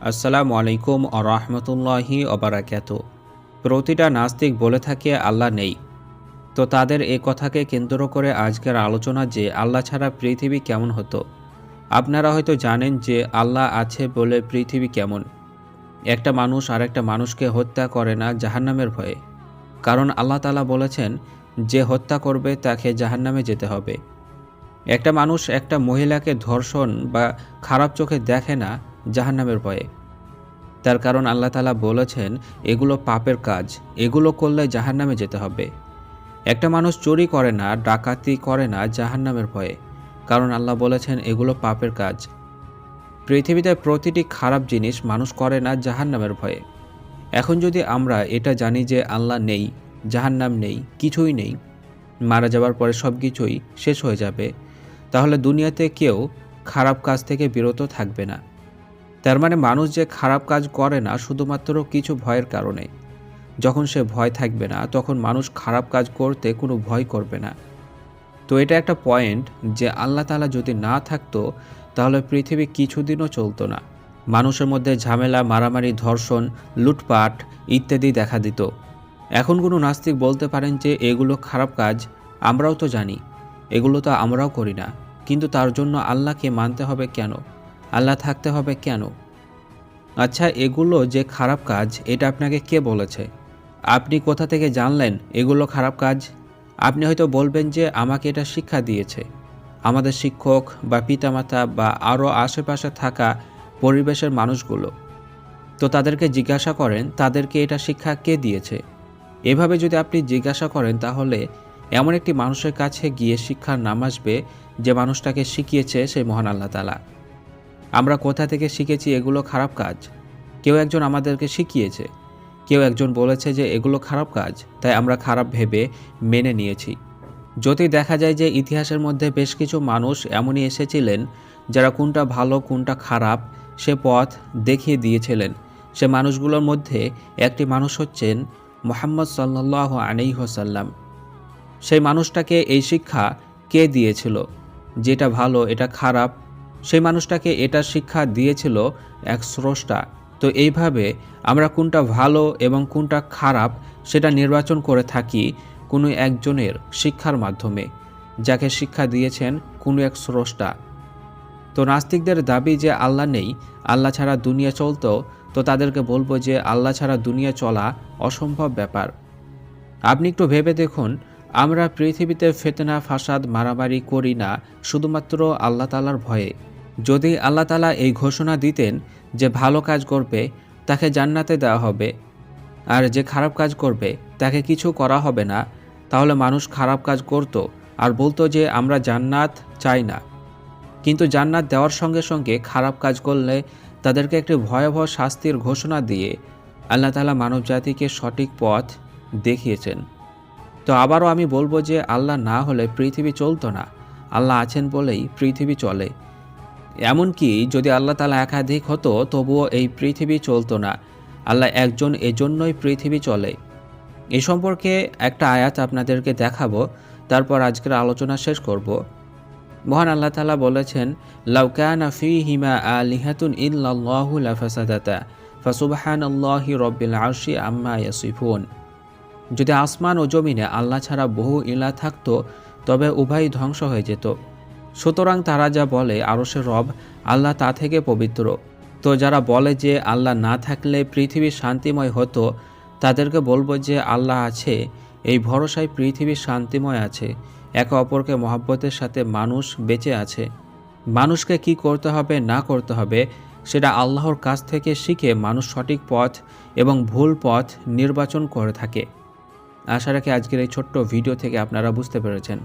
আসসালামু আলাইকুম ও রহমতুল্লাহি অবরাকাত প্রতিটা নাস্তিক বলে থাকে, আল্লাহ নেই। তো তাদের এ কথাকে কেন্দ্র করে আজকের আলোচনা যে আল্লাহ ছাড়া পৃথিবী কেমন হতো। আপনারা হয়তো জানেন যে আল্লাহ আছে বলে পৃথিবী কেমন। একটা মানুষ আরেকটা মানুষকে হত্যা করে না জাহান্নামের ভয়ে। কারণ আল্লাহ তালা বলেছেন, যে হত্যা করবে তাকে জাহান্নামে যেতে হবে। একটা মানুষ একটা মহিলাকে ধর্ষণ বা খারাপ চোখে দেখে না জাহান্নামের ভয়ে। তার কারণ আল্লাহ তালা বলেছেন, এগুলো পাপের কাজ, এগুলো করলে জাহান্নামে যেতে হবে। একটা মানুষ চুরি করে না, ডাকাতি করে না জাহান্নামের ভয়ে। কারণ আল্লাহ বলেছেন, এগুলো পাপের কাজ। পৃথিবীতে প্রতিটি খারাপ জিনিস মানুষ করে না জাহান্নামের ভয়ে। এখন যদি আমরা এটা জানি যে আল্লাহ নেই, জাহান্নাম নেই, কিছুই নেই, মারা যাওয়ার পরে সব কিছুই শেষ হয়ে যাবে, তাহলে দুনিয়াতে কেউ খারাপ কাজ থেকে বিরত থাকবে না। তার মানে মানুষ যে খারাপ কাজ করে না, শুধুমাত্র কিছু ভয়ের কারণে। যখন সে ভয় থাকবে না, তখন মানুষ খারাপ কাজ করতে কোনো ভয় করবে না। তো এটা একটা পয়েন্ট যে আল্লাহ তালা যদি না থাকতো, তাহলে পৃথিবী কিছুদিনও চলতো না। মানুষের মধ্যে ঝামেলা, মারামারি, ধর্ষণ, লুটপাট ইত্যাদি দেখা দিত। এখন কোনো নাস্তিক বলতে পারেন যে এগুলো খারাপ কাজ, আমরাও তো জানি। এগুলো তো আমরাও করি না। কিন্তু তার জন্য আল্লাহকে মানতে হবে কেন? আল্লাহ থাকতে হবে কেন? আচ্ছা এগুলো যে খারাপ কাজ, এটা আপনাকে কে বলেছে? আপনি কোথা থেকে জানলেন এগুলো খারাপ কাজ? আপনি হয়তো বলবেন যে আমাকে এটা শিক্ষা দিয়েছে। আমাদের শিক্ষক বা পিতামাতা বা আরও আশেপাশে থাকা পরিবেশের মানুষগুলো। তো তাদেরকে জিজ্ঞাসা করেন, তাদেরকে এটা শিক্ষা কে দিয়েছে? এভাবে যদি আপনি জিজ্ঞাসা করেন, তাহলে এমন একটি মানুষের কাছে গিয়ে শিক্ষার নাম আসবে যে মানুষটাকে শিখিয়েছে সেই মহান আল্লাহ তালা আমরা কোথা থেকে শিখেছি এগুলো খারাপ কাজ। কেউ একজন আমাদেরকে শিখিয়েছে। কেউ একজন বলেছে যে এগুলো খারাপ কাজ, তাই আমরা খারাপ ভেবে মেনে নিয়েছি। যদি দেখা যায় যে ইতিহাসের মধ্যে বেশ কিছু মানুষ এমনই এসেছিলেন, যারা কোনটা ভালো, কোনটা খারাপ, সে পথ দেখিয়ে দিয়েছিলেন। সে মানুষগুলোর মধ্যে একটি মানুষ হচ্ছেন মোহাম্মদ সাল্লাহ আলাইহসাল্লাম সেই মানুষটাকে এই শিক্ষা কে দিয়েছিল? যেটা ভালো, এটা খারাপ সেই মানুষটাকে এটা শিক্ষা দিয়েছিল এক স্রষ্টা। তো এইভাবে আমরা কোনটা ভালো এবং কোনটা খারাপ সেটা নির্বাচন করে থাকি কোনো একজনের শিক্ষার মাধ্যমে, যাকে শিক্ষা দিয়েছেন কোনো এক স্রষ্টা। তো নাস্তিকদের দাবি যে আল্লাহ নেই, আল্লাহ ছাড়া দুনিয়া চলতো, তো তাদেরকে বলব যে আল্লাহ ছাড়া দুনিয়া চলা অসম্ভব ব্যাপার। আপনি একটু ভেবে দেখুন, আমরা পৃথিবীতে ফেতনা, ফাসাদ, মারামারি করি না, শুধুমাত্র আল্লাহ তালার ভয়ে। যদি আল্লাহ তালা এই ঘোষণা দিতেন যে ভালো কাজ করবে, তাকে জান্নাতে দেওয়া হবে। আর যে খারাপ কাজ করবে, তাকে কিছু করা হবে না। তাহলে মানুষ খারাপ কাজ করত আর বলতো যে আমরা জান্নাত চাই না। কিন্তু জান্নাত দেওয়ার সঙ্গে সঙ্গে খারাপ কাজ করলে তাদেরকে একটি ভয়াবহ শাস্তির ঘোষণা দিয়ে আল্লাহ তালা মানবজাতিকে সঠিক পথ দেখিয়েছেন। তো আবারও আমি বলব যে আল্লাহ না হলে পৃথিবী চলতো না। আল্লাহ আছেন বলেই পৃথিবী চলে। এমনকি যদি আল্লাহ তালা একাধিক হতো, তবুও এই পৃথিবী চলতো না। আল্লাহ একজন এজন্যই পৃথিবী চলে। এ সম্পর্কে একটা আয়াত আপনাদেরকে দেখাবো, তারপর আজকের আলোচনা শেষ করব। মহান আল্লাহ তালা বলেছেন লাউকানা ফি হিমা আলিহাতুন লাফাসাদাতা ফাসুবহান আল্লাহি রব্বিল আরশি আম্মা যদি আসমান ও জমিনে আল্লাহ ছাড়া বহু ইলা থাকতো, তবে উভয় ধ্বংস হয়ে যেত। সুতরাং তারা যা বলে, আরশের রব আল্লাহ তা থেকে পবিত্র। তো যারা বলে যে আল্লাহ না থাকলে পৃথিবী শান্তিময় হতো, তাদেরকে বলব যে আল্লাহ আছে, এই ভরসায় পৃথিবী শান্তিময় আছে, একে অপরকে মহাব্বতের সাথে মানুষ বেঁচে আছে। মানুষকে কি করতে হবে, না করতে হবে, সেটা আল্লাহর কাছ থেকে শিখে মানুষ সঠিক পথ এবং ভুল পথ নির্বাচন করে থাকে। আশা রাখি আজকের এই ছোট্ট ভিডিও থেকে আপনারা বুঝতে পেরেছেন।